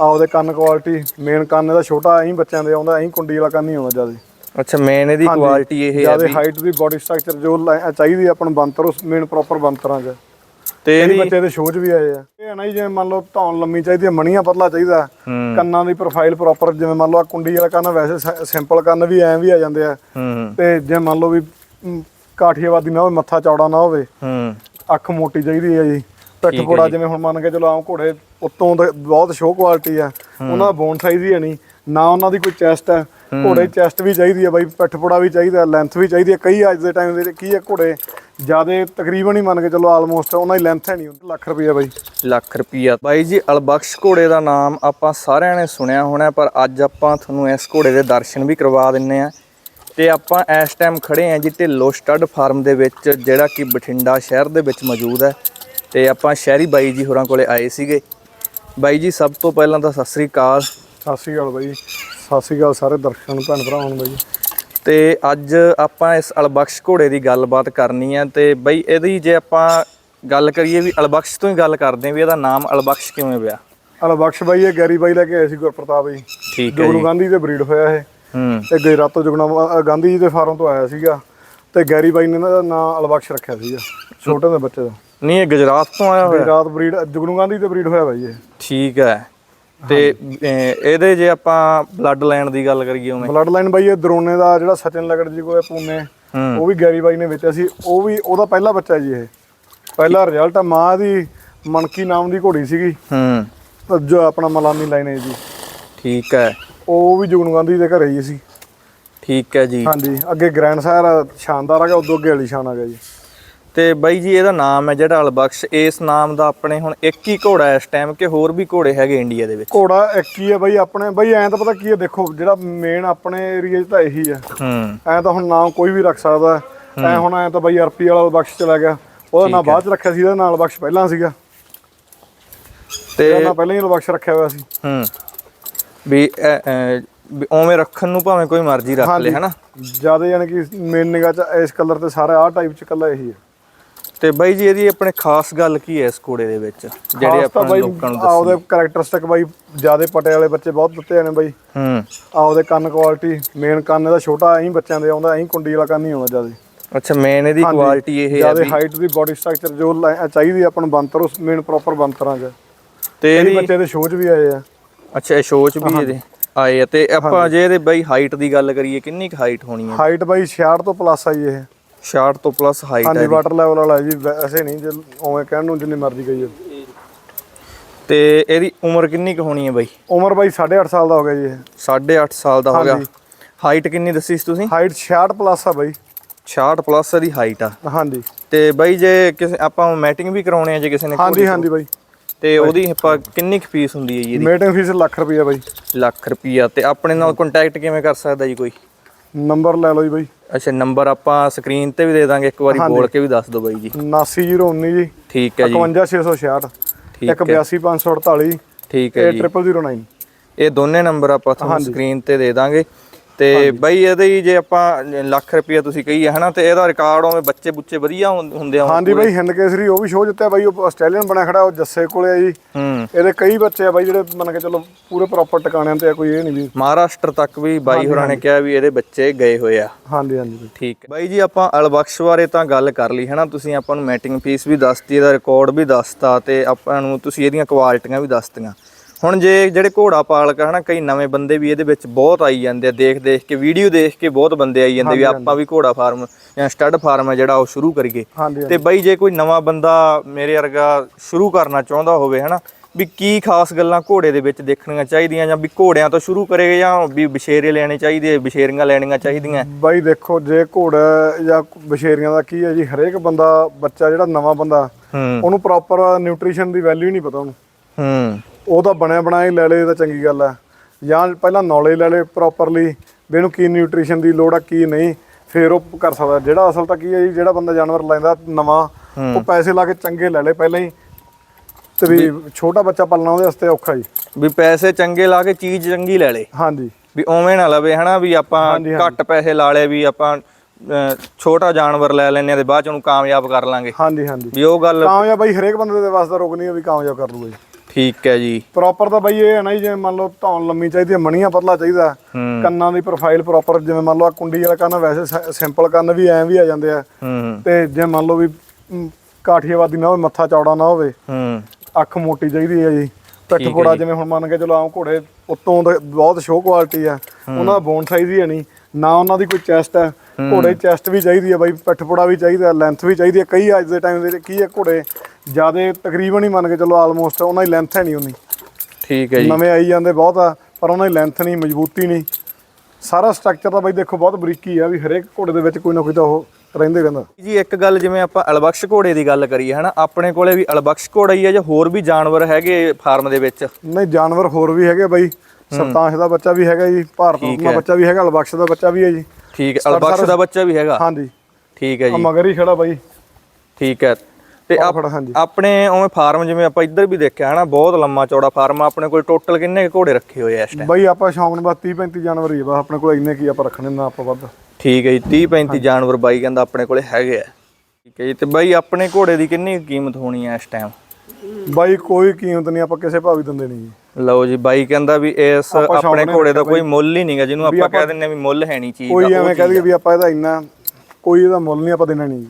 ਆ ਉਹਦੇ ਕੰਨ ਕੁਆਲਿਟੀ ਮੇਨ ਕੰਨ ਇਹਦਾ ਛੋਟਾ ਐਂ ਬੱਚਿਆਂ ਦੇ ਆਉਂਦਾ ਐਂ ਕੁੰਡੀ ਵਾਲਾ ਕੰਨ ਹੀ ਆਉਂਦਾ ਜ਼ਿਆਦਾ। ਅੱਛਾ ਮੇਨ ਇਹਦੀ ਕੁਆਲਿਟੀ ਇਹ ਹੈ ਜ਼ਿਆਦਾ ਹਾਈਟ ਦੀ ਬਾਡੀ ਸਟਰਕਚਰ ਜੋ ਚਾਹੀਦੀ ਆ ਆਪਾਂ ਨੂੰ ਬੰਤਰ ਉਸ ਮੇਨ ਪ੍ਰੋਪਰ ਬੰਤਰਾਂ 'ਚ। ਤੇ ਇਹਦੀ ਬੱਚੇ ਦੇ ਸ਼ੋਅ 'ਚ ਵੀ ਆਏ ਆ। ਇਹ ਨਾ ਜਿਵੇਂ ਮੰਨ ਲਓ ਧੌਣ ਲੰਮੀ ਚਾਹੀਦੀ ਹੈ ਮਣੀਆਂ ਪਤਲਾ ਚਾਹੀਦਾ। ਕੰਨਾਂ ਦੀ ਪ੍ਰੋਫਾਈਲ ਪ੍ਰੋਪਰ ਜਿਵੇਂ ਮੰਨ ਲਓ ਆਹ ਕੁੰਡੀ ਵਾਲਾ ਕੰਨ ਵੈਸੇ ਸਿੰਪਲ ਕੰਨ ਵੀ ਐਂ ਵੀ ਆ ਜਾਂਦੇ ਆ। ਤੇ ਜੇ ਮੰਨ ਲਓ ਵੀ ਕਾਠੀਆਵਾਦੀ ਨਾ ਹੋਵੇ ਮੱਥਾ ਚੌੜਾ ਨਾ ਹੋਵੇ। ਅੱਖ ਮੋਟੀ ਚਾਹੀਦੀ ਹੈ ਜੀ। ਪਿੱਠ ਪੋੜਾ। ਜਿਵੇਂ ਹੁਣ ਮੰਨ ਕੇ ਚਲੋ ਆਮ ਘੋੜੇ ਉੱਤੋਂ ਦਾ ਬਹੁਤ ਸ਼ੋਅ ਕੁਆਲਿਟੀ ਆ। ਉਹਨਾਂ ਦਾ ਬੋਨ ਸਾਈਜ਼ ਹੀ ਹੈ ਨਹੀਂ। ਨਾ ਉਹਨਾਂ ਦੀ ਕੋਈ ਚੈਸਟ ਹੈ। ਘੋੜੇ ਚੈਸਟ ਵੀ ਚਾਹੀਦੀ ਹੈ ਬਾਈ ਪਿੱਠ ਪੋੜਾ ਵੀ ਚਾਹੀਦਾ ਲੈਂਥ ਵੀ ਚਾਹੀਦੀ ਹੈ। ਕਈ ਅੱਜ ਦੇ ਟਾਈਮ ਦੇ ਕੀ ਹੈ ਘੋੜੇ ਜਿਆਦੇ ਤਕਰੀਬਨ ਹੀ ਮੰਨ ਕੇ ਚਲੋ ਆਲਮੋਸਟ ਉਹਨਾਂ ਦੀ ਲੈਂਥ ਹੈ ਨਹੀਂ। ਲੱਖ ਰੁਪਈਆ ਬਾਈ। ਲੱਖ ਰੁਪਈਆ। ਬਾਈ ਜੀ ਅਲਬਖਸ਼ ਘੋੜੇ ਦਾ ਨਾਮ ਆਪਾਂ ਸਾਰਿਆਂ ਨੇ ਸੁਣਿਆ ਹੋਣਾ ਪਰ ਅੱਜ ਆਪਾਂ ਤੁਹਾਨੂੰ ਇਸ ਘੋੜੇ ਦੇ ਦਰਸ਼ਨ ਵੀ ਕਰਵਾ ਦਿੰਨੇ ਆ। ਤੇ ਆਪਾਂ ਇਸ ਟਾਈਮ ਖੜੇ ਆਂ ਜੀ ਢਿੱਲੋ ਸਟੱਡ ਫਾਰਮ ਦੇ ਵਿੱਚ ਜਿਹੜਾ ਕਿ ਬਠਿੰਡਾ ਸ਼ਹਿਰ ਦੇ ਵਿੱਚ ਮੌਜੂਦ ਹੈ। ਤੇ ਆਪਾਂ ਸ਼ਹਿਰੀ ਬਾਈ ਜੀ ਹੋਰਾਂ ਕੋਲੇ ਆਏ ਸੀਗੇ। ਬਾਈ ਜੀ ਸਭ ਤੋਂ ਪਹਿਲਾਂ ਤਾਂ ਸਤਿ ਸ੍ਰੀ ਅਕਾਲ। ਸਤਿ ਸ਼੍ਰੀ ਅਕਾਲ ਬਾਈ ਸਤਿ ਸ਼੍ਰੀ ਅਕਾਲ ਸਾਰੇ ਦਰਸ਼ਕਾਂ ਭੈਣ ਭਰਾਵਾਂ ਨੂੰ ਬਾਈ ਤੇ ਅੱਜ ਆਪਾਂ ਇਸ ਅਲਬਖਸ਼ ਘੋੜੇ ਦੀ ਗੱਲਬਾਤ ਕਰਨੀ ਹੈ ਤੇ ਬਈ ਇਹਦੀ ਜੇ ਆਪਾਂ ਗੱਲ ਕਰੀਏ ਵੀ ਅਲਬਖਸ਼ ਤੋਂ ਹੀ ਗੱਲ ਕਰਦੇ ਹਾਂ ਵੀ ਇਹਦਾ ਨਾਮ ਅਲਬਖਸ਼ ਕਿਵੇਂ ਪਿਆ? ਹਲਾ ਬਖਸ਼ ਬਾਈ ਇਹ ਗੈਰੀ ਬਾਈ ਲੈ ਕੇ ਆਏ ਸੀ ਗੁਰਪ੍ਰਤਾਪ ਜੀ। ਠੀਕ ਹੈ ਜੀ ਗਾਂਧੀ ਦੇ ਬਰੀਡ ਹੋਇਆ ਇਹ। ਹੂੰ। ਤੇ ਗੁਜਰਾਤ ਤੋਂ ਜੁਗਨਾ ਗਾਂਧੀ ਜੀ ਦੇ ਫਾਰਮ ਤੋਂ ਆਇਆ ਸੀਗਾ। ਤੇ ਗੈਰੀ ਬਾਈ ਨੇ ਦਾ ਨਾਂ ਅਲਬਖਸ਼ ਰੱਖਿਆ ਸੀਗਾ ਛੋਟੇ ਦੇ ਬੱਚੇ ਦਾ। ਨਹੀਂ ਇਹ ਗੁਜਰਾਤ ਤੋਂ ਆਇਆ ਹੋਇਆ। ਗੁਜਰਾਤ ਬਰੀਡ ਜੁਗਨੂ ਗਾਂਧੀ ਤੇ ਬਰੀਡ ਹੋਇਆ ਬਾਈ ਇਹ। ਠੀਕ ਹੈ। ਤੇ ਅਹ, ਇਹਦੇ ਜੇ ਆਪਾਂ ਬਲੱਡ ਲਾਈਨ ਦੀ ਗੱਲ ਕਰੀਏ ਉਵੇਂ। ਬਲੱਡ ਲਾਈਨ ਬਾਈ ਇਹ ਦਰੋਨੇ ਦਾ ਜਿਹੜਾ ਸਚਿਨ ਲਗੜ ਜੀ ਕੋਲੇ ਪੂਨੇ ਹੂੰ। ਉਹ ਵੀ ਗੈਰੀ ਬਾਈ ਨੇ ਵੇਚਿਆ ਸੀ। ਉਹ ਵੀ ਉਹਦਾ ਪਹਿਲਾ ਬੱਚਾ ਜੀ ਇਹ। ਪਹਿਲਾ ਰਿਜ਼ਲਟ ਆ ਮਾਂ ਦੀ ਮਨਕੀ ਨਾਮ ਦੀ ਘੋੜੀ ਸੀਗੀ। ਹੂੰ। ਜੋ ਆਪਣਾ ਮਲਾਨੀ ਲਾਈਨ ਹੈ ਜੀ। ਠੀਕ ਹੈ। ਉਹ ਵੀ ਜੁਗਨੂ ਗਾਂਧੀ ਦੇ ਘਰੇ ਹੀ ਸੀ। ਠੀਕ ਹੈ ਜੀ। ਹਾਂਜੀ ਅੱਗੇ ਗ੍ਰੈਂਡ ਸਾਇਰ ਸ਼ਾਨਦਾਰ ਆ ਗਿਆ ਉਦੋਂ ਅੱਗੇ ਵਾਲੀ ਸ਼ਾਨ ਆ ਗਿਆ ਜੀ। ਤੇ ਬਾਈ ਜੀ ਇਹਦਾ ਨਾਮ ਹੈ ਜਿਹੜਾ ਅਲਬਖਸ਼। ਇਸ ਨਾਮ ਦਾ ਆਪਣੇ ਹੁਣ ਇੱਕ ਹੀ ਘੋੜਾ ਹੈ ਇਸ ਟਾਈਮ ਕਿ ਹੋਰ ਵੀ ਘੋੜੇ ਹੈਗੇ ਇੰਡੀਆ ਦੇ ਵਿੱਚ। ਘੋੜਾ ਇੱਕ ਹੀ ਹੈ ਬਾਈ ਆਪਣੇ। ਬਾਈ ਐਂ ਤਾਂ ਪਤਾ ਕੀ ਹੈ ਦੇਖੋ ਜਿਹੜਾ ਮੇਨ ਆਪਣੇ ਏਰੀਆ 'ਚ ਤਾਂ ਇਹੀ ਹੈ। ਹੂੰ। ਐਂ ਤਾਂ ਹੁਣ ਨਾਮ ਕੋਈ ਵੀ ਰੱਖ ਸਕਦਾ। ਐ ਹੁਣ ਐਂ ਤਾਂ ਬਾਈ ਆਰਪੀ ਵਾਲਾ ਬਖਸ਼ ਚਲਾ ਗਿਆ। ਉਹਦਾ ਨਾਂ ਬਾਅਦ ਚ ਰੱਖਿਆ ਸੀ ਇਹਦਾ ਨਾਲ ਬਖਸ਼ ਪਹਿਲਾਂ ਸੀਗਾ। ਤੇ ਇਹਦਾ ਪਹਿਲਾਂ ਹੀ ਬਖਸ਼ ਰੱਖਿਆ ਹੋਇਆ ਸੀ। ਹੂੰ। ਵੀ ਉਵੇਂ ਰੱਖਣ ਨੂੰ ਭਾਵੇਂ ਕੋਈ ਮਰਜ਼ੀ ਰੱਖ ਲੇ ਹਨਾ? ਜ਼ਿਆਦਾ ਯਾਨੀ ਕਿ ਮੇਨ ਨਿਗਾਹ ਚ ਇਸ ਕਲਰ ਤੇ ਸਾਰਾ ਆਹ ਟਾਈਪ ਚ ਕੱਲਾ ਇਹੀ ਹੈ। ਤੇ ਬਾਈ ਜੀ ਇਹਦੀ ਆਪਣੇ ਖਾਸ ਗੱਲ ਕੀ ਹੈ ਇਸ ਘੋੜੇ ਦੇ ਵਿੱਚ? ਜਿਹੜੇ ਆਪਾਂ ਲੋਕਾਂ ਨੂੰ ਆਹ ਉਹਦੇ ਕੈਰੈਕਟਰਿਸਟਿਕ ਬਾਈ ਜਿਆਦੇ ਪਟੇ ਵਾਲੇ ਬੱਚੇ ਬਹੁਤ ਦਿੱਤੇ ਜਾਣੇ ਬਾਈ। ਹੂੰ। ਆ ਉਹਦੇ ਕੰਨ ਕੁਆਲਿਟੀ ਮੇਨ ਕੰਨ ਇਹਦਾ ਛੋਟਾ ਐਂ ਬੱਚਿਆਂ ਦੇ ਆਉਂਦਾ ਐਂ ਕੁੰਡੀ ਵਾਲਾ ਕੰਨ ਹੀ ਆਉਂਦਾ ਜ਼ਿਆਦਾ। ਅੱਛਾ ਮੇਨ ਇਹਦੀ ਕੁਆਲਿਟੀ ਇਹ ਹੈ ਜ਼ਿਆਦਾ ਹਾਈਟ ਦੀ ਬਾਡੀ ਸਟਰਕਚਰ ਜੋ ਚਾਹੀਦੀ ਆਪਾਂ ਨੂੰ ਬੰਤਰ ਉਸ ਮੇਨ ਪ੍ਰੋਪਰ ਬੰਤਰਾਂ 'ਚ। ਤੇ ਇਹਦੀ ਬੱਚੇ ਦੇ ਸ਼ੋਅ 'ਚ ਵੀ ਆਏ ਆ। ਅੱਛਾ ਇਹ ਸ਼ੋਅ ਚ ਵੀ ਇਹਦੇ ਆਏ ਆ। ਤੇ ਆਪਾਂ ਜੇ ਇਹਦੇ ਬਾਈ ਹਾਈਟ ਦੀ ਗੱਲ ਕਰੀਏ ਕਿੰਨੀ ਕੁ ਹਾਈਟ ਹੋਣੀ ਹੈ? ਹਾਈਟ ਬਾਈ 66 ਤੋਂ ਪਲੱਸ ਆ ਜੀ ਇਹ। 60 ਤੋਂ ਪਲੱਸ ਹਾਈਟ ਹਾਂਜੀ ਹੈ ਵਾਟਰ ਲੈਵਲ ਵਾਲਾ ਜੀ ਵੈਸੇ ਨਹੀਂ ਜੇ ਉਵੇਂ ਕਹਿਣ ਨੂੰ ਜਿੰਨੀ ਮਰਜ਼ੀ ਕਹੀਏ। ਤੇ ਇਹਦੀ ਉਮਰ ਕਿੰਨੀ ਕੁ ਹੋਣੀ ਹੈ ਬਾਈ? ਉਮਰ ਬਾਈ 8.5 ਸਾਲ ਦਾ ਹੋ ਗਿਆ ਜੀ ਇਹ। 8.5 ਸਾਲ ਦਾ ਹੋ ਗਿਆ। ਹਾਂਜੀ। ਹਾਈਟ ਕਿੰਨੀ ਦੱਸੀ ਸੀ ਤੁਸੀਂ? ਹਾਈਟ 66 ਪਲੱਸ ਆ ਬਾਈ। 66 ਪਲੱਸ ਦੀ ਹਾਈਟ ਆ। ਹਾਂਜੀ। ਤੇ ਬਾਈ ਜੇ ਕਿਸੇ ਆਪਾਂ ਮੈਟਿੰਗ ਵੀ ਕਰਾਉਣੇ ਆ ਜੇ ਕਿਸੇ ਨੇ ਹਾਂਜੀ ਹਾਂਜੀ ਬਾਈ। ਤੇ ਉਹਦੀ ਆਪਾਂ ਕਿੰਨੀ ਕੁ ਫੀਸ ਹੁੰਦੀ ਹੈ ਜੀ ਇਹਦੀ? ਮੀਟਿੰਗ ਫੀਸ ਲੱਖ ਰੁਪਈਆ ਬਾਈ। ਲੱਖ ਰੁਪਈਆ। ਤੇ ਆਪਣੇ ਨਾਲ ਕੰਟੈਕਟ ਕਿਵੇਂ ਕਰ ਸਕਦਾ ਜੀ ਕੋਈ? ਨੰਬਰ ਲੈ ਲਓ ਜੀ ਬਾਈ। ਅੱਛਾ ਨੰਬਰ ਆਪਾਂ ਸਕਰੀਨ ਤੇ ਵੀ ਦੇ ਦਾਂਗੇ ਇੱਕ ਵਾਰੀ ਬੋਲ ਕੇ ਵੀ ਦੱਸ ਦਿਓ ਬਾਈ ਜੀ। 79019 ਜੀ। ਠੀਕ ਹੈ ਜੀ। 51666 ਠੀਕ ਹੈ। 182548 ਠੀਕ ਹੈ ਜੀ। 0009 ਇਹ ਦੋਨੇ ਨੰਬਰ ਆਪਾਂ ਤੁਹਾਨੂੰ ਸਕਰੀਨ ਤੇ ਦੇ ਦਾਂਗੇ। ਤੇ ਬਾਈ ਇਹਦੇ ਹੀ ਜੇ ਆਪਾਂ ਲੱਖ ਰੁਪਈਆ ਤੁਸੀਂ ਕਹੀਏ ਹਨਾ ਤੇ ਇਹਦਾ ਰਿਕਾਰਡ ਉਵੇਂ ਬੱਚੇ ਬੁੱਚੇ ਵਧੀਆ ਹੁੰ- ਹੁੰਦੇ ਆ ਹਾਂਜੀ ਬਾਈ ਹਿੰਦ ਕੇਸਰੀ ਉਹ ਵੀ ਸ਼ੋਅ ਜਿੱਤਿਆ ਬਾਈ ਉਹ ਆਸਟ੍ਰੇਲੀਅਨ ਬਣਿਆ ਖੜਾ ਉਹ ਜੱਸੇ ਕੋਲੇ ਆ ਜੀ। ਹੂੰ। ਇਹਦੇ ਕਈ ਬੱਚੇ ਆ ਬਾਈ ਜਿਹੜੇ ਮੰਨ ਕੇ ਚਲੋ ਪੂਰੇ ਪ੍ਰੋਪਰ ਟਿਕਾਣਿਆਂ ਤੇ ਆ ਕੋਈ ਇਹ ਨਹੀਂ ਵੀ। ਮਹਾਰਾਸ਼ਟਰ ਤੱਕ ਵੀ ਬਾਈ ਹੋਰਾਂ ਨੇ ਕਿਹਾ ਵੀ ਇਹਦੇ ਬੱਚੇ ਗਏ ਹੋਏ ਆ। ਹਾਂਜੀ ਹਾਂਜੀ ਠੀਕ ਹੈ। ਬਾਈ ਜੀ ਆਪਾਂ ਅਲਬਖਸ਼ ਬਾਰੇ ਤਾਂ ਗੱਲ ਕਰ ਲਈ ਹਨਾ ਤੁਸੀਂ ਆਪਾਂ ਨੂੰ ਮੈਟਿੰਗ ਫੀਸ ਵੀ ਦੱਸਤੀ ਇਹਦਾ ਰਿਕਾਰਡ ਵੀ ਦੱਸਤਾ ਤੇ ਆਪਾਂ ਨੂੰ ਤੁਸੀਂ ਇਹਦੀਆਂ ਕੁਆਲਿਟੀਆਂ ਵੀ ਦੱਸਤੀਆਂ। ਹੁਣ ਜੇ ਜਿਹੜੇ ਘੋੜਾ ਪਾਲਕ ਹਨਾ ਕਈ ਨਵੇਂ ਬੰਦੇ ਵੀ ਇਹਦੇ ਵਿੱਚ ਬਹੁਤ ਆਈ ਜਾਂਦੇ ਆ ਦੇਖ ਦੇਖ ਕੇ ਵੀਡੀਓ ਦੇਖ ਕੇ ਬਹੁਤ ਬੰਦੇ ਆਈ ਜਾਂਦੇ ਵੀ ਆਪਾਂ ਵੀ ਘੋੜਾ ਫਾਰਮ ਜਾਂ ਸਟੱਡ ਫਾਰਮ ਹੈ ਜਿਹੜਾ ਉਹ ਸ਼ੁਰੂ ਕਰੀਏ। ਤੇ ਬਾਈ ਜੇ ਕੋਈ ਨਵਾਂ ਬੰਦਾ ਮੇਰੇ ਵਰਗਾ ਸ਼ੁਰੂ ਕਰਨਾ ਚਾਹੁੰਦਾ ਹੋਵੇ ਹਨਾ ਵੀ ਕੀ ਖਾਸ ਗੱਲਾਂ ਘੋੜੇ ਦੇ ਵਿੱਚ ਦੇਖਣੀਆਂ ਚਾਹੀਦੀਆਂ ਜਾਂ ਵੀ ਘੋੜਿਆਂ ਤੋਂ ਸ਼ੁਰੂ ਕਰੇ ਜਾਂ ਵੀ ਬਸ਼ੇਰੇ ਲੈਣੇ ਚਾਹੀਦੇ ਬਸ਼ੇਰੀਆਂ ਲੈਣੀਆਂ ਚਾਹੀਦੀਆਂ? ਬਾਈ ਦੇਖੋ ਜੇ ਘੋੜਾ ਜਾਂ ਬਸ਼ੇਰੀਆਂ ਦਾ ਕੀ ਹੈ ਜੀ ਹਰੇਕ ਬੰਦਾ ਬੱਚਾ ਜਿਹੜਾ ਨਵਾਂ ਬੰਦਾ ਉਹਨੂੰ ਪ੍ਰੋਪਰ ਨਿਊਟ੍ਰੀਸ਼ਨ ਦੀ ਵੈਲਿਊ ਨਹੀਂ ਪਤਾ ਉਹਨੂੰ। ਹੂੰ। ਉਹ ਤਾਂ ਬਣਿਆ ਬਣਾਇਆ ਹੀ ਲੈ ਲੇ ਤਾਂ ਚੰਗੀ ਗੱਲ ਹੈ ਜਾਂ ਪਹਿਲਾਂ ਨੌਲੇਜ ਲੈ ਲੇ ਪ੍ਰੋਪਰਲੀ ਵੀ ਇਹਨੂੰ ਕੀ ਨਿਊਟ੍ਰੀਸ਼ਨ ਦੀ ਲੋੜ ਆ ਕੀ ਨਹੀਂ ਫਿਰ ਉਹ ਕਰ ਸਕਦਾ। ਜਿਹੜਾ ਅਸਲ ਤਾਂ ਕੀ ਹੈ ਜੀ ਜਿਹੜਾ ਬੰਦਾ ਜਾਨਵਰ ਲੈਂਦਾ ਨਵਾਂ ਉਹ ਪੈਸੇ ਲਾ ਕੇ ਚੰਗੇ ਲੈ ਲੇ ਪਹਿਲਾਂ ਹੀ। ਤੇ ਵੀ ਛੋਟਾ ਬੱਚਾ ਪਾਲਣਾ ਉਹਦੇ ਵਾਸਤੇ ਔਖਾ ਜੀ। ਵੀ ਪੈਸੇ ਚੰਗੇ ਲਾ ਕੇ ਚੀਜ਼ ਚੰਗੀ ਲੈ ਲੇ ਹਾਂਜੀ। ਵੀ ਉਵੇਂ ਨਾ ਲਵੇ ਹਨਾ ਵੀ ਆਪਾਂ ਘੱਟ ਪੈਸੇ ਲਾ ਲਏ ਵੀ ਆਪਾਂ ਛੋਟਾ ਜਾਨਵਰ ਲੈ ਲੈਨੇ ਆ ਤੇ ਬਾਅਦ ਚ ਉਹਨੂੰ ਕਾਮਯਾਬ ਕਰ ਲਾਂਗੇ। ਹਾਂਜੀ ਹਾਂਜੀ। ਵੀ ਉਹ ਗੱਲ ਕਾਮਯਾਬ ਬਾਈ ਹਰੇਕ ਬੰਦੇ ਦੇ ਵਾਸਤੇ ਰੋਕ ਨਹੀਂ ਵੀ ਕਾਮਯਾਬ ਕਰ ਲੂਗਾ ਜੀ। ਠੀਕ ਹੈ ਜੀ। ਪ੍ਰੋਪਰ ਤਾਂ ਬਈ ਇਹ ਹੈ ਨਾ ਜੀ ਜਿਵੇਂ ਮੰਨ ਲਓ ਧੌਣ ਲੰਮੀ ਚਾਹੀਦੀ ਹੈ ਮਣੀਆਂ ਪਤਲਾ ਚਾਹੀਦਾ ਕੰਨਾਂ ਦੀ ਪ੍ਰੋਫਾਈਲ ਪ੍ਰੋਪਰ ਜਿਵੇਂ ਮੰਨ ਲਓ ਆਹ ਕੁੰਡੀ ਵਾਲਾ ਕੰਨ ਵੈਸੇ ਸਿੰਪਲ ਕੰਨ ਵੀ ਐਂ ਵੀ ਆ ਜਾਂਦੇ ਆ। ਤੇ ਜੇ ਮੰਨ ਲਓ ਵੀ ਕਾਠੀਆਵਾਦੀ ਨਾ ਹੋਵੇ ਮੱਥਾ ਚੌੜਾ ਨਾ ਹੋਵੇ ਅੱਖ ਮੋਟੀ ਚਾਹੀਦੀ ਹੈ ਜੀ। ਪਿੱਠ ਜੀ। ਜਿਵੇਂ ਹੁਣ ਮੰਨ ਕੇ ਚਲੋ ਆਮ ਘੋੜੇ ਉੱਤੋਂ ਦਾ ਬਹੁਤ ਸ਼ੋਅ ਕੁਆਲਿਟੀ ਆ। ਉਹਨਾਂ ਦਾ ਬੋਨ ਸਾਈਜ਼ ਹੀ ਹੈ ਨਹੀਂ। ਨਾ ਉਹਨਾਂ ਦੀ ਕੋਈ ਚੈਸਟ ਹੈ ਘੋੜੇ ਚੈਸਟ ਵੀ ਚਾਹੀਦੀ ਹੈ ਬਾਈ ਪਿੱਠ ਪੋੜਾ ਵੀ ਚਾਹੀਦਾ ਲੈਂਥ ਵੀ ਚਾਹੀਦੀ ਹੈ। ਕਈ ਅੱਜ ਦੇ ਟਾਈਮ ਦੇ ਕੀ ਹੈ ਘੋੜੇ ਜਿਆਦੇ ਤਕਰੀਬਨ ਹੀ ਮੰਨ ਕੇ ਚਲੋ ਆਲਮੋਸਟ ਉਹਨਾਂ ਦੀ ਲੈਂਥ ਹੈ ਨਹੀਂ ਉਨੀ। ਠੀਕ ਹੈ ਜੀ। ਨਵੇਂ ਆਈ ਜਾਂਦੇ ਬਹੁਤ ਆ ਪਰ ਉਹਨਾਂ ਦੀ ਲੈਂਥ ਨਹੀਂ ਮਜ਼ਬੂਤੀ ਨਹੀਂ। ਸਾਰਾ ਸਟਰਕਚਰ ਤਾਂ ਬਾਈ ਦੇਖੋ ਬਹੁਤ ਬਰੀਕੀ ਆ ਵੀ ਹਰੇਕ ਘੋੜੇ ਦੇ ਵਿੱਚ ਕੋਈ ਨਾ ਕੋਈ ਤਾਂ ਉਹ ਰਹਿੰਦੇ ਰਹਿੰਦਾ। ਜੀ ਇੱਕ ਗੱਲ ਜਿਵੇਂ ਆਪਾਂ ਅਲਬਖਸ਼ ਘੋੜੇ ਦੀ ਗੱਲ ਕਰੀਏ ਹਨਾ ਆਪਣੇ ਕੋਲੇ ਵੀ ਅਲਬਖਸ਼ ਘੋੜਾ ਹੀ ਹੈ ਜਾਂ ਹੋਰ ਵੀ ਜਾਨਵਰ ਹੈਗੇ ਫਾਰਮ ਦੇ ਵਿੱਚ? ਨਹੀਂ ਜਾਨਵਰ ਹੋਰ ਵੀ ਹੈਗੇ ਬਾਈ। ਸਰਤਾਂਸ਼ ਦਾ ਬੱਚਾ ਵੀ ਹੈਗਾ ਜੀ ਭਾਰਤ ਦਾ ਬੱਚਾ ਵੀ ਹੈਗਾ ਲਬਖਸ਼ ਦਾ ਬੱਚਾ ਵੀ ਹੈ ਜੀ। ਠੀਕ ਹੈ ਅਲਬਖਸ਼ ਦਾ ਬੱਚਾ ਵੀ ਹੈਗਾ? ਹਾਂਜੀ। ਠੀਕ ਹੈ ਆ ਜੀ ਮਗਰ ਹੀ ਖੜਾ ਬਾਈ। ਠੀਕ ਹੈ। ਤੇ ਆਪਣੇ ਉਵੇਂ ਫਾਰਮ ਜਿਵੇਂ ਆਪਾਂ ਇੱਧਰ ਵੀ ਦੇਖਿਆ ਹਨਾ ਬਹੁਤ ਲੰਮਾ ਚੌੜਾ ਫਾਰਮ ਆ ਆਪਣੇ ਕੋਲ ਟੋਟਲ ਕਿੰਨੇ ਘੋੜੇ ਰੱਖੇ ਹੋਏ ਆ ਇਸ ਟਾਈਮ ਬਾਈ ਆਪਾਂ ਸ਼ੌਂਕ ਨੂੰ ਬਸ 30 35 ਜਾਨਵਰ ਹੀ ਆ ਬਸ ਆਪਣੇ ਕੋਲ ਇੰਨੇ ਕੀ ਆਪਾਂ ਰੱਖਣੇ ਨਾ ਆਪਾਂ ਵੱਧ। ਠੀਕ ਹੈ ਜੀ 30 35 ਜਾਨਵਰ ਬਾਈ ਕਹਿੰਦਾ ਆਪਣੇ ਕੋਲੇ ਹੈਗੇ ਆ। ਠੀਕ ਹੈ ਜੀ ਤੇ ਬਾਈ ਆਪਣੇ ਘੋੜੇ ਦੀ ਕਿੰਨੀ ਕੀਮਤ ਹੋਣੀ ਹੈ ਇਸ ਟਾਈਮ ਬਾਈ ਕੋਈ ਕੀਮਤ ਨਹੀਂ ਆਪਾਂ ਕਿਸੇ ਭਾਅ ਵੀ ਦਿੰਦੇ ਨਹੀਂ ਜੀ। ਲਓ ਜੀ ਬਾਈ ਕਹਿੰਦਾ ਵੀ ਇਸ ਆਪਣੇ ਘੋੜੇ ਦਾ ਕੋਈ ਮੁੱਲ ਹੀ ਨਹੀਂਗਾ ਜਿਹਨੂੰ ਆਪਾਂ ਕਹਿ ਦਿੰਨੇ ਵੀ ਮੁੱਲ ਹੈ ਨਹੀਂ ਚੀਜ਼ ਕੋਈ ਦਾ ਐਵੇਂ ਕਹਿ ਦਈਏ ਵੀ ਆਪਾਂ ਇਹਦਾ ਇੰਨਾ ਕੋਈ ਇਹਦਾ ਮੁੱਲ ਨਹੀਂ ਆਪਾਂ ਦੇਣਾ ਨਹੀਂ।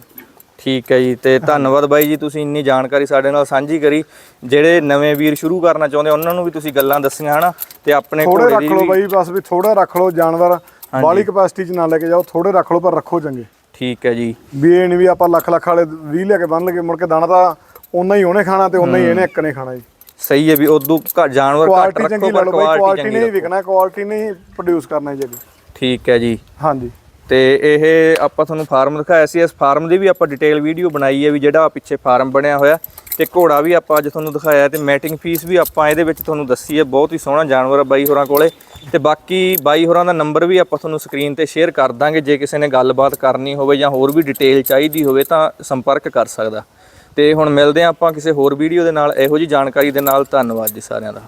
ਠੀਕ ਹੈ ਜੀ ਤੇ ਧੰਨਵਾਦ ਬਾਈ ਜੀ ਤੁਸੀਂ ਇੰਨੀ ਜਾਣਕਾਰੀ ਸਾਡੇ ਨਾਲ ਸਾਂਝੀ ਕਰੀ। ਜਿਹੜੇ ਨਵੇਂ ਵੀਰ ਸ਼ੁਰੂ ਕਰਨਾ ਚਾਹੁੰਦੇ ਉਹਨਾਂ ਨੂੰ ਵੀ ਤੁਸੀਂ ਗੱਲਾਂ ਦੱਸੀਆਂ ਹਨਾ? ਤੇ ਆਪਣੇ ਥੋੜੇ ਘੋੜੇ ਰੱਖ ਦੀ ਲਓ ਬਾਈ ਬਸ ਵੀ ਥੋੜਾ ਰੱਖ ਲਓ ਜਾਨਵਰ ਬਾਲੀ ਕਪੈਸਿਟੀ ਚ ਨਾ ਲੈ ਕੇ ਜਾਓ ਥੋੜੇ ਰੱਖ ਲਓ ਪਰ ਰੱਖੋ ਚੰਗੇ। ਠੀਕ ਹੈ ਜੀ। ਵੀ ਇਹ ਨਹੀਂ ਵੀ ਆਪਾਂ ਲੱਖ ਲੱਖ ਵਾਲੇ 20 ਲੈ ਕੇ ਬੰਨ ਲਗੇ ਮੁੜ ਕੇ ਦਾਣਾ ਤਾਂ ਉਹਨਾਂ ਹੀ ਉਹਨੇ ਖਾਣਾ ਤੇ ਉਹਨਾਂ ਹੀ। ਇਹਨੇ ਇੱਕ ਨੇ ਖਾਣਾ ਜੀ। ਸਹੀ ਹੈ ਵੀ ਉਦੋਂ ਘੱਟ ਜਾਨਵਰ ਘੱਟ ਕੁਆਲਿਟੀ ਰੱਖੋ ਲੈ ਪਰ ਲਓ ਬਾਈ ਕੁਆਲਿਟੀ ਕੁਆਲਿਟੀ ਚੰਗੀ ਨਹੀਂ ਵਿਕਣਾ ਕੁਆਲਿਟੀ ਨਹੀਂ ਪ੍ਰੋਡਿਊਸ ਕਰਨਾ ਜੀ। ਠੀਕ ਹੈ ਜੀ। ਹਾਂਜੀ। ਤੇ ਇਹ ਆਪਾਂ ਤੁਹਾਨੂੰ ਫਾਰਮ ਦਿਖਾਇਆ ਸੀ ਇਸ ਫਾਰਮ ਦੀ ਵੀ ਆਪਾਂ ਡਿਟੇਲ ਵੀਡੀਓ ਬਣਾਈ ਹੈ ਵੀ ਜਿਹੜਾ ਪਿੱਛੇ ਫਾਰਮ ਬਣਿਆ ਹੋਇਆ ਤੇ ਘੋੜਾ ਵੀ ਆਪਾਂ ਅੱਜ ਤੁਹਾਨੂੰ ਦਿਖਾਇਆ ਤੇ ਮੈਟਿੰਗ ਫੀਸ ਵੀ ਆਪਾਂ ਇਹਦੇ ਵਿੱਚ ਤੁਹਾਨੂੰ ਦੱਸੀ ਹੈ ਬਹੁਤ ਹੀ ਸੋਹਣਾ ਜਾਨਵਰ ਹੈ ਬਾਈ ਹੋਰਾਂ ਕੋਲੇ। ਤੇ ਬਾਕੀ ਬਾਈ ਹੋਰਾਂ ਦਾ ਨੰਬਰ ਵੀ ਆਪਾਂ ਤੁਹਾਨੂੰ ਸਕਰੀਨ ਤੇ ਸ਼ੇਅਰ ਕਰ ਦਾਂਗੇ ਜੇ ਕਿਸੇ ਨੇ ਗੱਲਬਾਤ ਕਰਨੀ ਹੋਵੇ ਜਾਂ ਹੋਰ ਵੀ ਡਿਟੇਲ ਚਾਹੀਦੀ ਹੋਵੇ ਤਾਂ ਸੰਪਰਕ ਕਰ ਸਕਦਾ। ਤੇ ਹੁਣ ਮਿਲਦੇ ਹਾਂ ਆਪਾਂ ਕਿਸੇ ਹੋਰ ਵੀਡੀਓ ਦੇ ਨਾਲ। ਇਹੋ ਜੀ ਜਾਣਕਾਰੀ ਦੇ ਨਾਲ ਧੰਨਵਾਦ ਜੀ ਸਾਰਿਆਂ ਦਾ।